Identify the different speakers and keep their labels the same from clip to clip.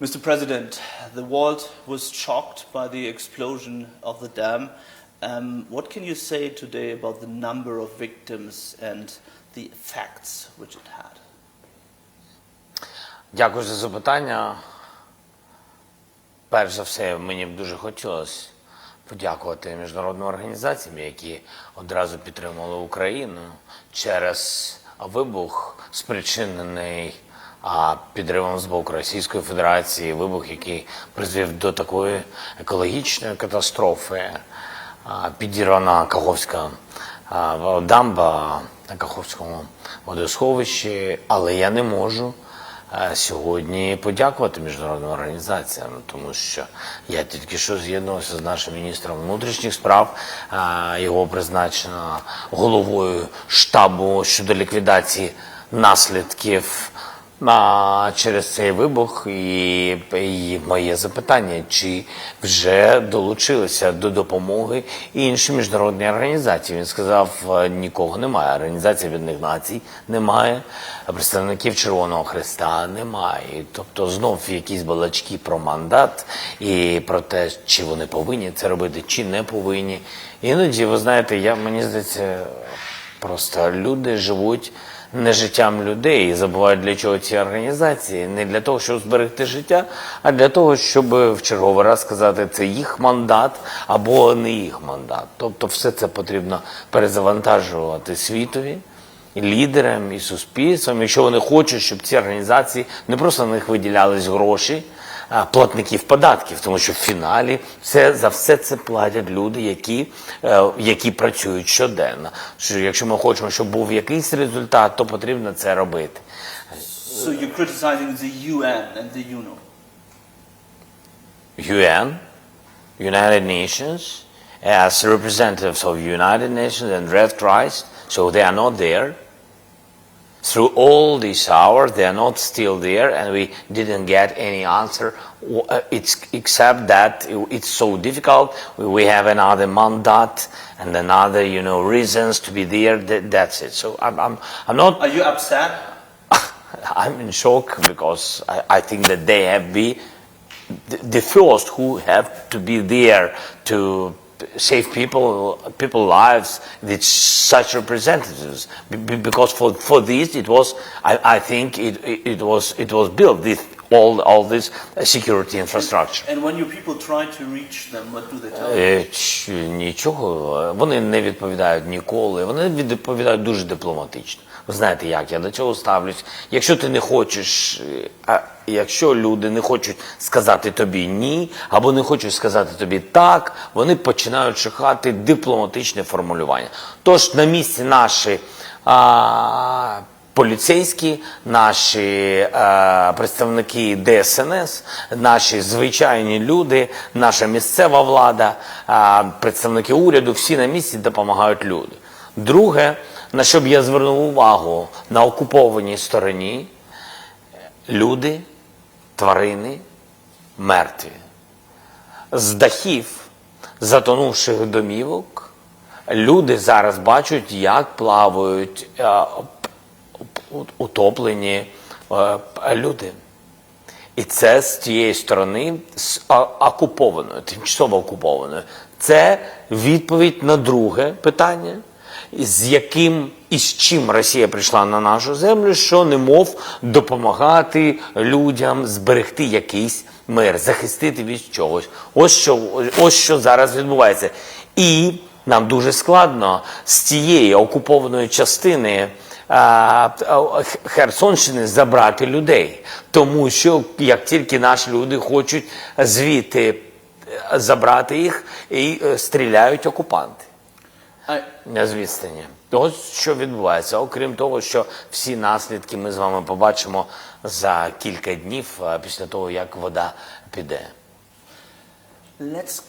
Speaker 1: Mr. President, the world was shocked by the explosion of the dam. Um, what can you say today about the number of victims and the effects which it had?
Speaker 2: Дякую за запитання. Перш за все, мені б дуже хотілося подякувати міжнародним організаціям, які одразу підтримали Україну через вибух, спричинений а, підривом з боку Російської Федерації, вибух, який призвів до такої екологічної катастрофи. Підірвана Каховська дамба на Каховському водосховищі, але я не можу сьогодні подякувати міжнародним організаціям, тому що я тільки що з'єднувався з нашим міністром внутрішніх справ. Його призначено головою штабу щодо ліквідації наслідків а, через цей вибух. І, і моє запитання: чи вже долучилися до допомоги інші міжнародні організації? Він сказав, е, нікого немає. Організації Об'єднаних Націй немає, представників Червоного Христа немає. Тобто знов якісь балачки про мандат і про те, чи вони повинні це робити, чи не повинні. Іноді, ви знаєте, я мені здається, просто люди живуть не життям людей і забувають для чого ці організації. Не для того, щоб зберегти життя, а для того, щоб в черговий раз сказати, це їх мандат або не їх мандат. Тобто, все це потрібно перезавантажувати світові. І лідерам і суспільством, якщо вони хочуть, щоб ці організації не просто на них виділялись гроші, платників податків, тому що в фіналі все за все це платять люди, які, е, які працюють щоденно. Що якщо ми хочемо, щоб був якийсь результат, то потрібно це робити.
Speaker 1: So you're criticizing the UN and the UNO.
Speaker 2: UN, United Nations, as representatives of United Nations and Red Cross, so they are not there. Through all these hours, they are not still there, and we didn't get any answer. uh, It's except that it's so difficult. We- We have another mandate and another, you know, reasons to be there. That's it. So I'm, I'm, I'm not
Speaker 1: Are you upset?
Speaker 2: I'm in shock because I, I think that they have been the, the first who have to be there to save people people lives with such representatives Be- be- because for, for this it was I, I think it, it, it was it was built this all all this security infrastructure
Speaker 1: And when your people try to reach them, what do they tell you?
Speaker 2: Е, ч- Нічого, вони не відповідають ніколи. Вони відповідають дуже дипломатично. Ви знаєте, як я до цього ставлюсь. Якщо ти не хочеш, а якщо люди не хочуть сказати тобі ні, або не хочуть сказати тобі так, вони починають шукати дипломатичне формулювання. Тож на місці наші а, поліцейські, наші е, представники ДСНС, наші звичайні люди, наша місцева влада, е, представники уряду, всі на місці допомагають люди. Друге, на що б я звернув увагу на окупованій стороні, люди, тварини мертві. З дахів затонувших домівок люди зараз бачать, як плавають е, утоплені е, люди. І це з тієї сторони з окупованою, тимчасово окупованою. Це відповідь на друге питання, з яким і з чим Росія прийшла на нашу землю, що немов допомагати людям зберегти якийсь мир, захистити від чогось. Ось що, ось що зараз відбувається. І нам дуже складно з цієї окупованої частини Херсонщини забрати людей, тому що як тільки наші люди хочуть звідти е, забрати їх, і е, стріляють окупанти з відстані. Ось що відбувається. Окрім того, що всі наслідки ми з вами побачимо за кілька днів після того, як вода піде.
Speaker 1: let's.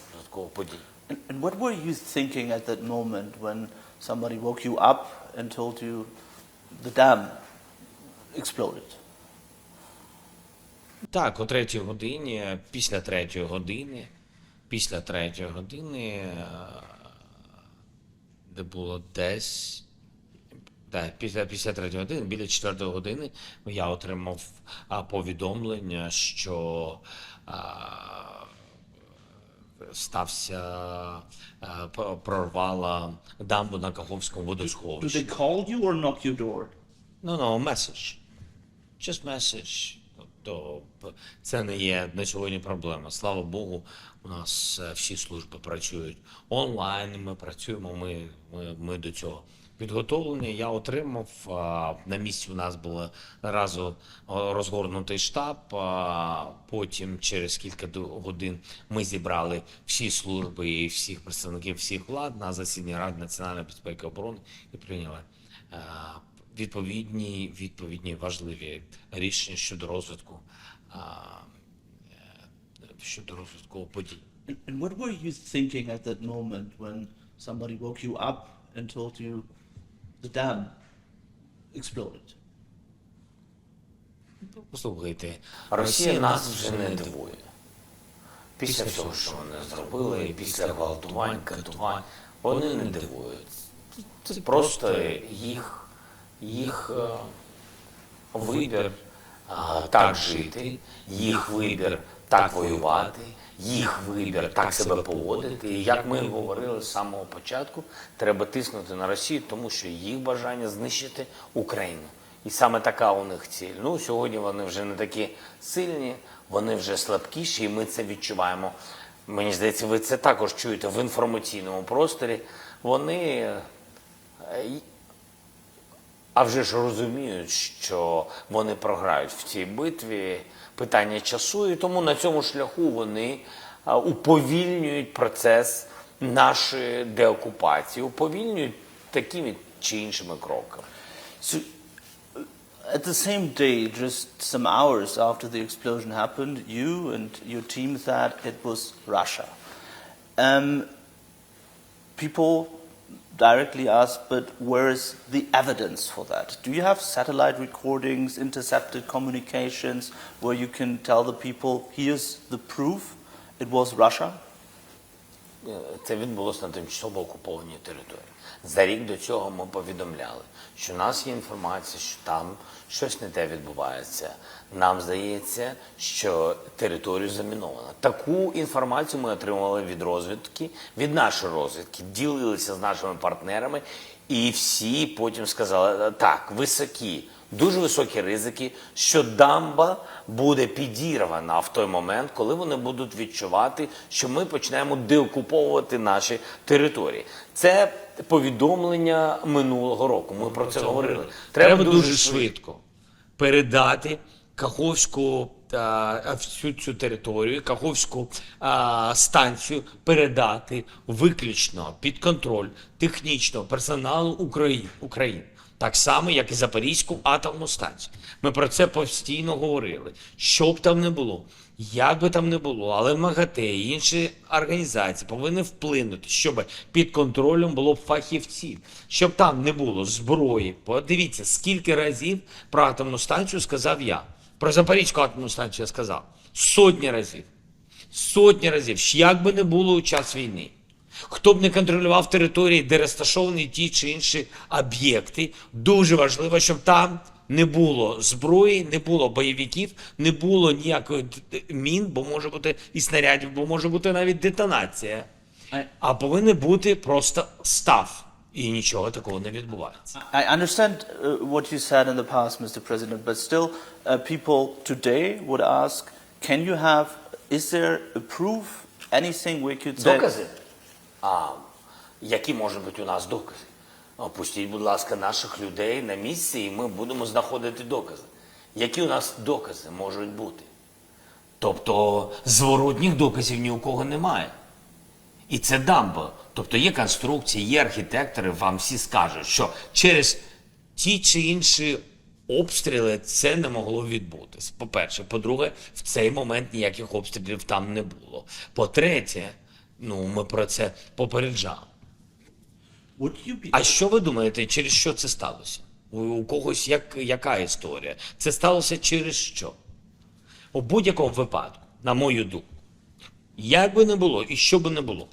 Speaker 1: And, what were you thinking at that moment when somebody woke you up and told you the dam exploded?
Speaker 3: Так, о третій годині, після третьої години, після третьої години, де було десь Так, після, після третьої години, біля четвертої години, я отримав а, повідомлення, що а, стався, а, прорвала дамбу на Каховському
Speaker 1: Do
Speaker 3: водосховищі.
Speaker 1: they call you or knock your door?
Speaker 3: No, no, message. Just message. Тобто це не є на сьогодні проблема. Слава Богу, у нас е, всі служби працюють онлайн. Ми працюємо. Ми, ми, ми до цього підготовлені. Я отримав на місці. У нас був разу розгорнутий штаб. Потім, через кілька годин, ми зібрали всі служби і всіх представників всіх влад на засіданні Ради національної безпеки і оборони і прийняли. Відповідні, відповідні важливі рішення щодо розвитку а, е, щодо розвитку подій.
Speaker 1: And what were you thinking at that moment when somebody woke you up and told you the dam exploded?
Speaker 2: Послухайте, Росія нас вже не дивує. Після всього, що вони зробили, і після гвалтувань, катувань, вони не дивують. Це просто їх, їх е, вибір так жити, їх вибір так воювати, їх вибір так себе поводити. І як ми говорили з самого початку, треба тиснути на Росію, тому що їх бажання знищити Україну. І саме така у них ціль. Ну, сьогодні вони вже не такі сильні, вони вже слабкіші, і ми це відчуваємо. Мені здається, ви це також чуєте в інформаційному просторі. Вони е, а вже ж розуміють, що вони програють в цій битві питання часу, і тому на цьому шляху вони уповільнюють процес нашої деокупації, уповільнюють такими чи іншими кроками.
Speaker 1: So, uh, at the same day, just some hours after the explosion happened, you and your team said it was Russia. Um, people directly ask, but where is the evidence for that? Do you have satellite recordings, intercepted communications, where you can tell the people, here's the proof it was Russia?
Speaker 2: Це відбулося на тимчасово окупованій території. За рік до цього ми повідомляли, що у нас є інформація, що там щось не те відбувається. Нам здається, що територію заміновано. Таку інформацію ми отримували від розвідки, від нашої розвідки, ділилися з нашими партнерами, і всі потім сказали: так, високі. Дуже високі ризики, що дамба буде підірвана в той момент, коли вони будуть відчувати, що ми почнемо деокуповувати наші території. Це повідомлення минулого року. Ми про це говорили.
Speaker 3: Треба дуже швидко передати Каховську всю цю територію, Каховську а, станцію передати виключно під контроль технічного персоналу України. Так само, як і Запорізьку атомну станцію. Ми про це постійно говорили. Що б там не було, як би там не було, але МАГАТЕ і інші організації повинні вплинути, щоб під контролем було фахівців, щоб там не було зброї. Подивіться, скільки разів про атомну станцію сказав я. Про Запорізьку атомну станцію я сказав. Сотні разів. Сотні разів. Як би не було у час війни. Хто б не контролював території, де розташовані ті чи інші об'єкти, дуже важливо, щоб там не було зброї, не було бойовиків, не було ніякої мін, бо може бути і снарядів, бо може бути навіть детонація. А повинен бути просто став. І нічого такого не відбувається.
Speaker 1: I understand uh, what you said in the past, Mr. President, but still, uh, people today would ask, can you have, is there a proof, anything we could say?
Speaker 2: Докази? А які можуть бути у нас докази? Опустіть, будь ласка, наших людей на місці, і ми будемо знаходити докази. Які у нас докази можуть бути? Тобто зворотніх доказів ні у кого немає. І це дамба. Тобто є конструкції, є архітектори, вам всі скажуть, що через ті чи інші обстріли це не могло відбутися. По-перше, по-друге, в цей момент ніяких обстрілів там не було. По-третє, ну ми про це попереджали.
Speaker 3: А що ви думаєте, через що це сталося? У, у когось як, яка історія? Це сталося через що? У будь-якому випадку, на мою думку, як би не було і що би не було,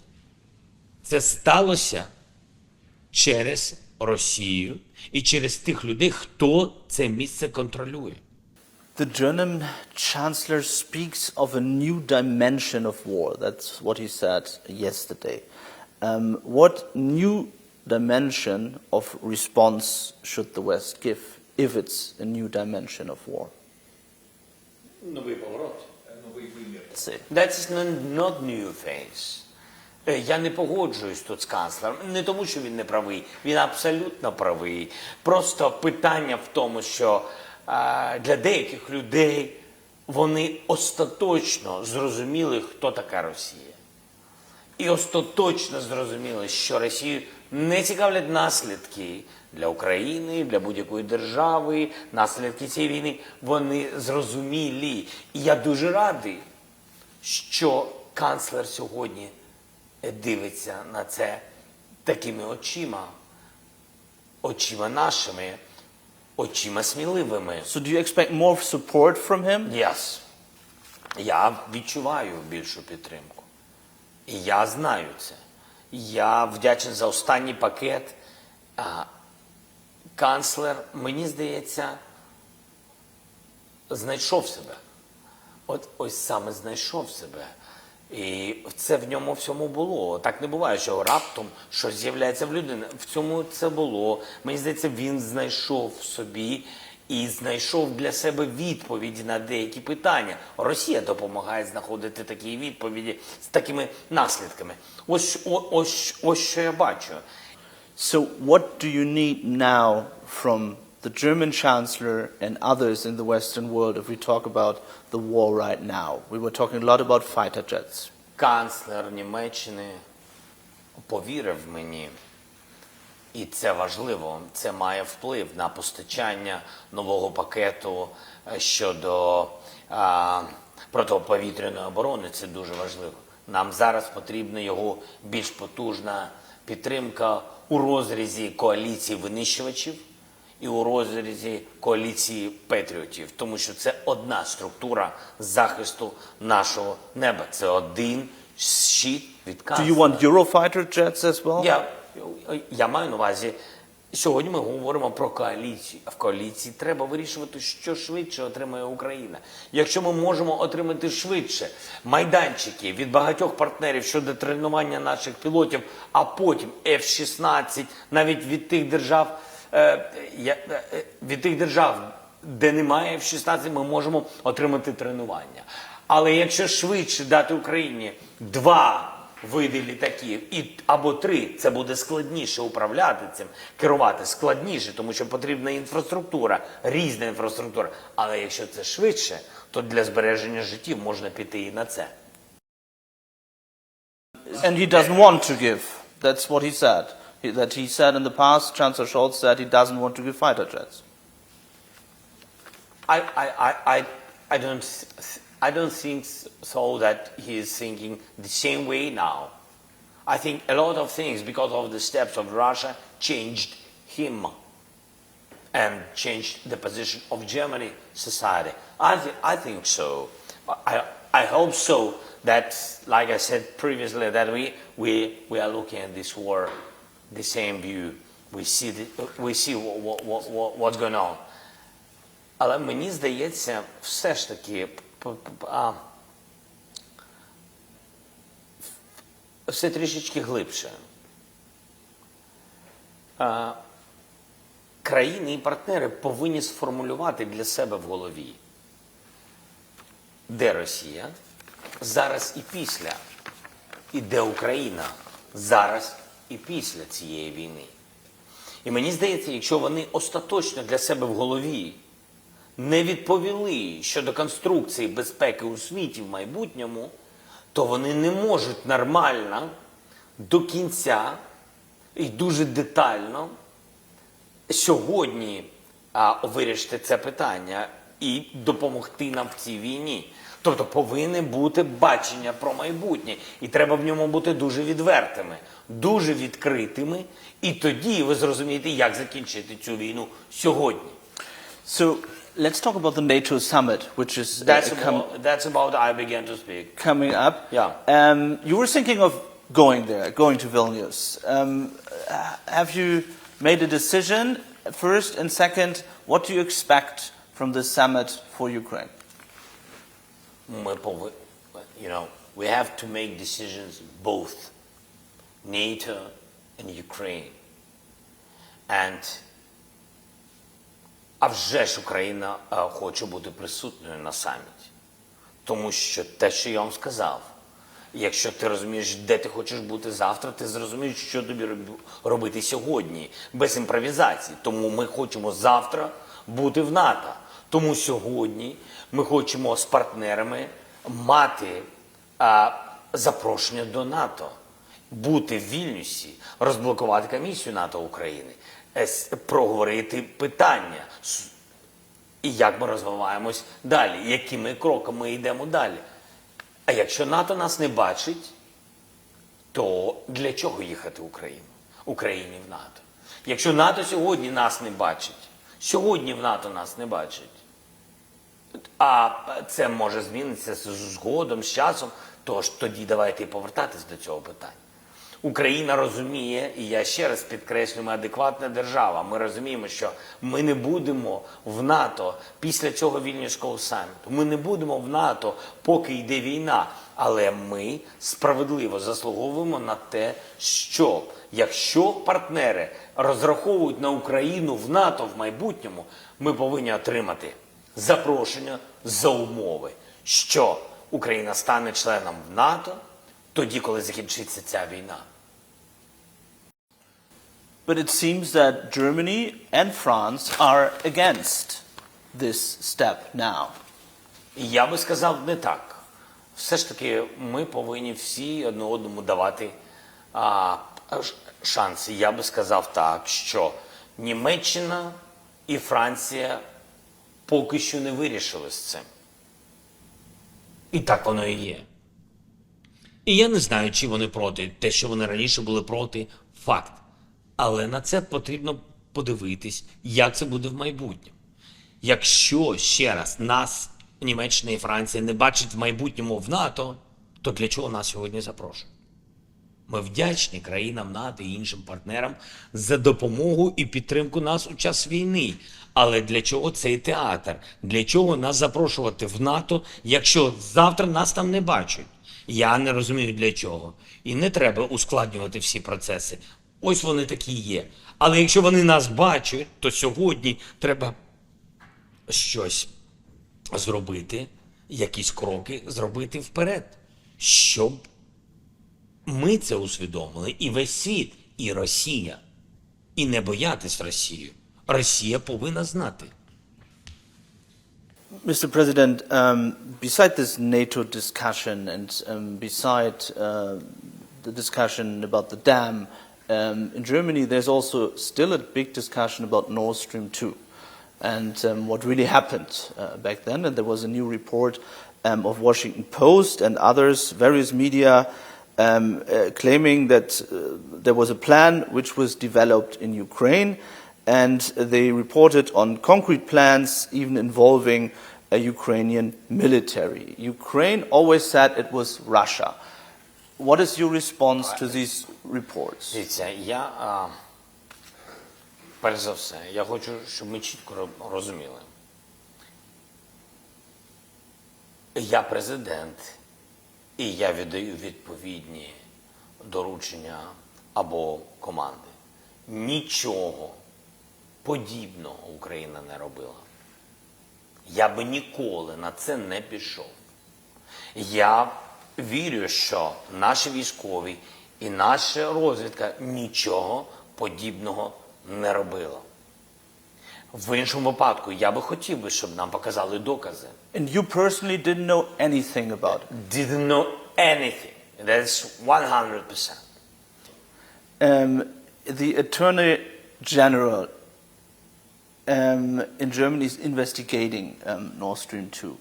Speaker 3: це сталося через Росію і через тих людей, хто це місце контролює.
Speaker 1: The German chancellor speaks of a new dimension of war. That's what he said yesterday. Um, what new dimension of response should the West give if it's a new dimension of war?
Speaker 3: Новий поворот.
Speaker 2: That's not, new. Е, Я не погоджуюсь тут з канцлером. Не тому, що він не правий. Він абсолютно правий. Просто питання в тому, що е, для деяких людей вони остаточно зрозуміли, хто така Росія. І остаточно зрозуміли, що Росію не цікавлять наслідки для України, для будь-якої держави, наслідки цієї війни. Вони зрозумілі. І я дуже радий, що канцлер сьогодні дивиться на це такими очима, очима нашими, очима сміливими.
Speaker 1: So, do you expect more support from him?
Speaker 2: Yes. Я відчуваю більшу підтримку. І я знаю це. Я вдячний за останній пакет. А, канцлер, мені здається, знайшов себе. От ось саме знайшов себе. І це в ньому всьому було. Так не буває, що раптом щось з'являється в людини. В цьому це було. Мені здається, він знайшов в собі і знайшов для себе відповіді на деякі питання. Росія допомагає знаходити такі відповіді з такими наслідками. Ось, ось, ось що я бачу.
Speaker 1: So, what do you need now from the German chancellor and others in the Western world if we talk about the war right now? We were talking a lot about fighter jets.
Speaker 2: канцлер Німеччини повірив мені, і це важливо. Це має вплив на постачання нового пакету е, щодо а, протиповітряної оборони. Це дуже важливо. Нам зараз потрібна його більш потужна підтримка у розрізі коаліції винищувачів і у розрізі коаліції патріотів, тому що це одна структура захисту нашого неба. Це один щит від
Speaker 1: Do you want Eurofighter jets as well?
Speaker 2: Я, я маю на увазі. Сьогодні ми говоримо про коаліцію. А в коаліції треба вирішувати, що швидше отримає Україна. Якщо ми можемо отримати швидше майданчики від багатьох партнерів щодо тренування наших пілотів, а потім F-16, навіть від тих держав, від тих держав, де немає F-16, ми можемо отримати тренування. Але якщо швидше дати Україні два види літаків і або три, це буде складніше управляти цим, керувати складніше, тому що потрібна інфраструктура, різна інфраструктура. Але якщо це швидше, то для збереження життів можна піти і на це.
Speaker 1: And he doesn't want to give. That's what he said. That he said in the past, Chancellor Scholz said he doesn't want to give fighter jets.
Speaker 2: I, I, I, I, I don't I don't think so that he is thinking the same way now. I think a lot of things because of the steps of Russia changed him and changed the position of Germany society. I, th- I think so. I, I hope so that, like I said previously, that we, we, we are looking at this war the same view. We see, the, we see what, what, what, what's going on. Але мені здається, все ж таки а, все трішечки глибше. А, країни і партнери повинні сформулювати для себе в голові, де Росія зараз і після, і де Україна зараз і після цієї війни. І мені здається, якщо вони остаточно для себе в голові не відповіли щодо конструкції безпеки у світі в майбутньому, то вони не можуть нормально до кінця і дуже детально сьогодні а, вирішити це питання і допомогти нам в цій війні. Тобто повинне бути бачення про майбутнє, і треба в ньому бути дуже відвертими, дуже відкритими, і тоді ви зрозумієте, як закінчити цю війну сьогодні.
Speaker 1: So, let's talk about the NATO summit, which is uh,
Speaker 2: That's
Speaker 1: com-
Speaker 2: about, that's about I began to speak.
Speaker 1: coming up.
Speaker 2: Yeah.
Speaker 1: Um, you were thinking of going there, going to Vilnius. Um, uh, have you made a decision. First and second, what do you expect from the summit for Ukraine?
Speaker 2: Ми повинні, you know, we have to make decisions both NATO and Ukraine. And а вже ж Україна е, хоче бути присутньою на саміті. Тому що те, що я вам сказав, якщо ти розумієш, де ти хочеш бути завтра, ти зрозумієш, що тобі роб- робити сьогодні, без імпровізації. Тому ми хочемо завтра бути в НАТО. Тому сьогодні ми хочемо з партнерами мати а, запрошення до НАТО, бути в Вільнюсі, розблокувати комісію НАТО України, проговорити питання. І як ми розвиваємось далі, якими кроками йдемо далі. А якщо НАТО нас не бачить, то для чого їхати в Україну? Україні в НАТО? Якщо НАТО сьогодні нас не бачить, сьогодні в НАТО нас не бачить, а це може змінитися згодом, з часом, тож тоді давайте повертатись до цього питання. Україна розуміє, і я ще раз підкреслюю, ми адекватна держава. Ми розуміємо, що ми не будемо в НАТО після цього вільнюського саміту. Ми не будемо в НАТО, поки йде війна. Але ми справедливо заслуговуємо на те, що якщо партнери розраховують на Україну в НАТО в майбутньому, ми повинні отримати запрошення за умови, що Україна стане членом в НАТО тоді, коли закінчиться ця війна.
Speaker 1: But it seems that Germany and France are against this step now.
Speaker 2: Я би сказав не так. Все ж таки, ми повинні всі одне одному давати а, шанси. Я би сказав так, що Німеччина і Франція поки що не вирішили з цим.
Speaker 3: І так воно і є. І я не знаю, чи вони проти. Те, що вони раніше були проти, факт. Але на це потрібно подивитись, як це буде в майбутньому. Якщо ще раз нас, Німеччина і Франція, не бачать в майбутньому в НАТО, то для чого нас сьогодні запрошують? Ми вдячні країнам НАТО і іншим партнерам за допомогу і підтримку нас у час війни. Але для чого цей театр? Для чого нас запрошувати в НАТО, якщо завтра нас там не бачать? Я не розумію для чого. І не треба ускладнювати всі процеси. Ось вони такі є. Але якщо вони нас бачать, то сьогодні треба щось зробити, якісь кроки зробити вперед, щоб ми це усвідомили, і весь світ, і Росія. І не боятись Росію. Росія повинна знати.
Speaker 1: Mr. President, um, beside this NATO discussion and um, beside uh, the discussion about the dam, um, in Germany there's also still a big discussion about Nord Stream 2 and um, what really happened uh, back then. And there was a new report um, of Washington Post and others, various media, um, uh, claiming that uh, there was a plan which was developed in Ukraine and they reported on concrete plans even involving a Ukrainian military. Ukraine always said it was Russia. What is your response to these reports?
Speaker 2: Дивіться, я а, перш за все, я хочу, щоб ми чітко розуміли. Я президент, і я віддаю відповідні доручення або команди. Нічого подібного Україна не робила. Я би ніколи на це не пішов. Я вірю, що наші військові і наша розвідка нічого подібного не робила. В іншому випадку я би хотів би, щоб нам показали докази.
Speaker 1: And you personally didn't know anything about it.
Speaker 2: Didn't know anything. That's 100%.
Speaker 1: Um, the Attorney General um, in Germany is investigating um, Nord Stream 2.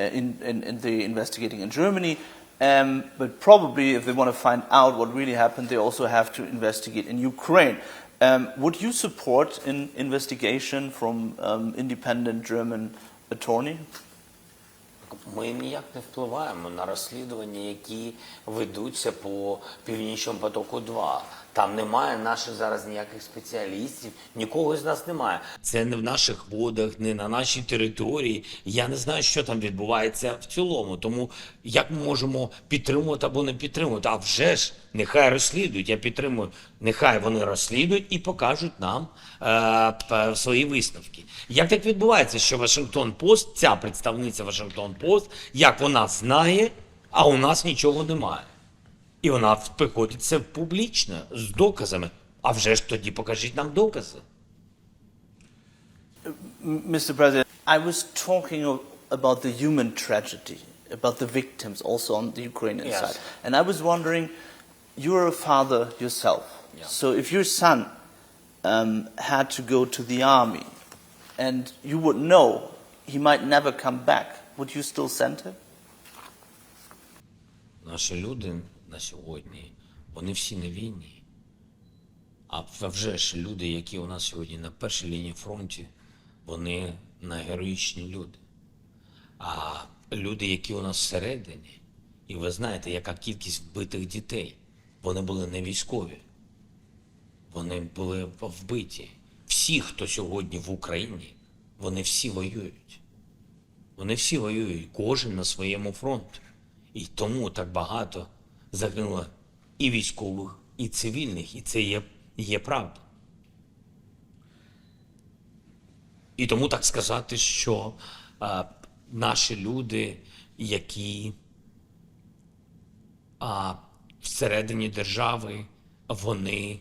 Speaker 1: Uh, in, in, in the investigating in Germany, um, but probably if they want to find out what really happened, they also have to investigate in Ukraine. Um, would you support an investigation from um, independent German attorney?
Speaker 4: Ми ніяк не впливаємо на розслідування, які ведуться по північному потоку 2 Там немає наших зараз ніяких спеціалістів, нікого з нас немає.
Speaker 2: Це не в наших водах, не на нашій території. Я не знаю, що там відбувається в цілому. Тому як ми можемо підтримувати або не підтримувати? А вже ж нехай розслідують. Я підтримую. Нехай вони розслідують і покажуть нам е, свої висновки. Як так відбувається, що Вашингтон Пост, ця представниця Вашингтон Пост, як вона знає, а у нас нічого немає. І вона приходить це публічно з доказами. А вже ж тоді покажіть нам докази.
Speaker 1: M- Mr. President, I was talking of, about the human tragedy, about the victims also on the Ukrainian
Speaker 4: Yes.
Speaker 1: side. And I was wondering, you're a father yourself.
Speaker 4: Yeah.
Speaker 1: So if your son um, had to go to the army and you would know he might never come back, would you still send him?
Speaker 2: Наші люди на сьогодні, вони всі на війні. А вже ж люди, які у нас сьогодні на першій лінії фронті, вони найгероїчні люди. А люди, які у нас всередині, і ви знаєте, яка кількість вбитих дітей, вони були не військові. Вони були вбиті. Всі, хто сьогодні в Україні, вони всі воюють. Вони всі воюють, кожен на своєму фронті. І тому так багато загинуло і військових, і цивільних, і це є, є правда. І тому так сказати, що а, наші люди, які а, всередині держави, вони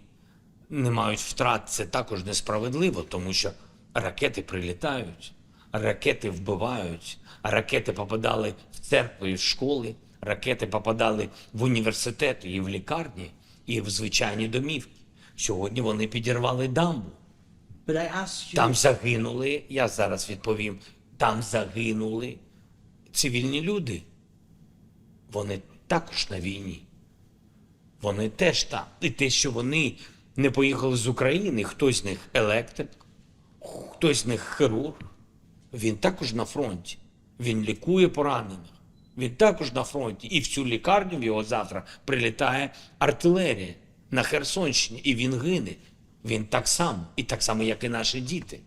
Speaker 2: не мають втрат, це також несправедливо, тому що ракети прилітають, ракети вбивають, ракети попадали в церкви в школи, ракети попадали в університети і в лікарні, і в звичайні домівки. Сьогодні вони підірвали дамбу.
Speaker 1: You.
Speaker 2: Там загинули, я зараз відповім, там загинули цивільні люди. Вони також на війні. Вони теж там. І те, що вони не поїхали з України, хтось з них електрик, хтось з них хірург, він також на фронті. Він лікує поранених. Він також на фронті. І в цю лікарню в його завтра прилітає артилерія на Херсонщині, і він гине. Він так само, і так само, як і наші діти.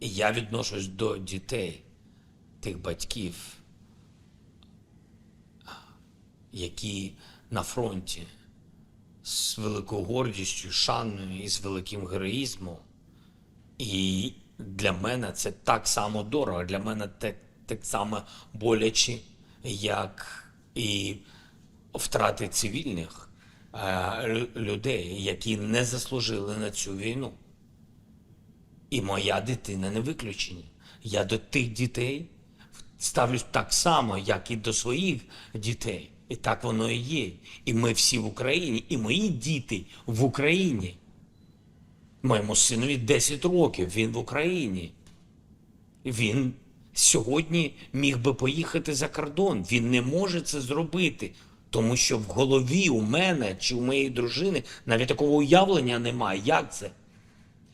Speaker 2: І я відношусь до дітей, тих батьків, які на фронті з великою гордістю, шаною і з великим героїзмом. І для мене це так само дорого, для мене так, так само боляче, як і втрати цивільних е, людей, які не заслужили на цю війну. І моя дитина не виключення. Я до тих дітей ставлюсь так само, як і до своїх дітей. І так воно і є. І ми всі в Україні, і мої діти в Україні. Моєму синові 10 років, він в Україні. Він сьогодні міг би поїхати за кордон. Він не може це зробити, тому що в голові у мене чи у моєї дружини навіть такого уявлення немає. Як це?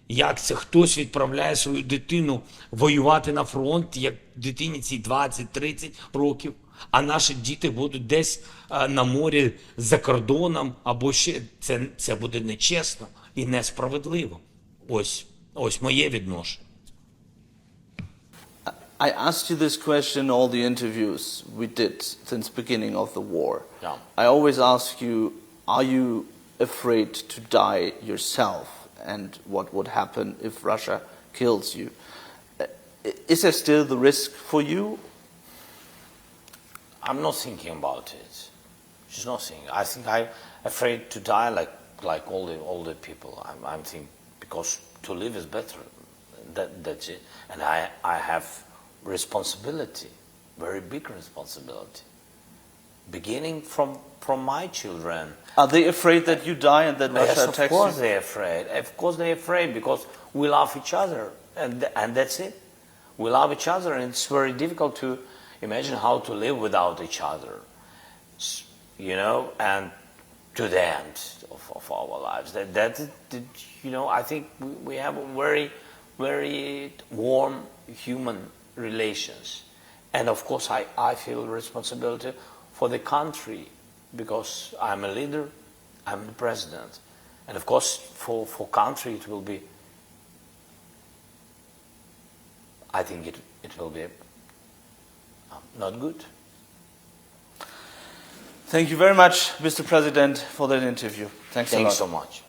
Speaker 2: Як це хтось відправляє свою дитину воювати на фронт, як дитині цій 20-30 років, а наші діти будуть десь на морі за кордоном, або ще це, це буде нечесно і несправедливо. Ось, ось моє відношення.
Speaker 1: I asked you this question in all the interviews we did since beginning of the war.
Speaker 4: Yeah.
Speaker 1: I always ask you, are you afraid to die yourself and what would happen if Russia kills you? Uh, Is there still the risk for you?
Speaker 4: I'm not thinking about it. She's not thinking. I think I'm afraid to die like like all the all the people. I'm I'm thinking because to live is better. That that's it. And I I have responsibility, very big responsibility. Beginning from from my children.
Speaker 1: Are they afraid that you die and that Russia
Speaker 4: Yes, of course they're afraid. Of course they're afraid because we love each other, and and that's it. We love each other, and it's very difficult to imagine how to live without each other. You know, and to the end of, our lives. That that, that you know, I think we, we have a very
Speaker 2: very warm human relations. And of course, I, I feel responsibility for the country because I'm a leader, I'm the president. And of course, for, for country, it will be, I think it, it will be um, not good.
Speaker 1: Thank you very much, Mr. President, for that interview. Thanks a lot.
Speaker 2: Thanks so much.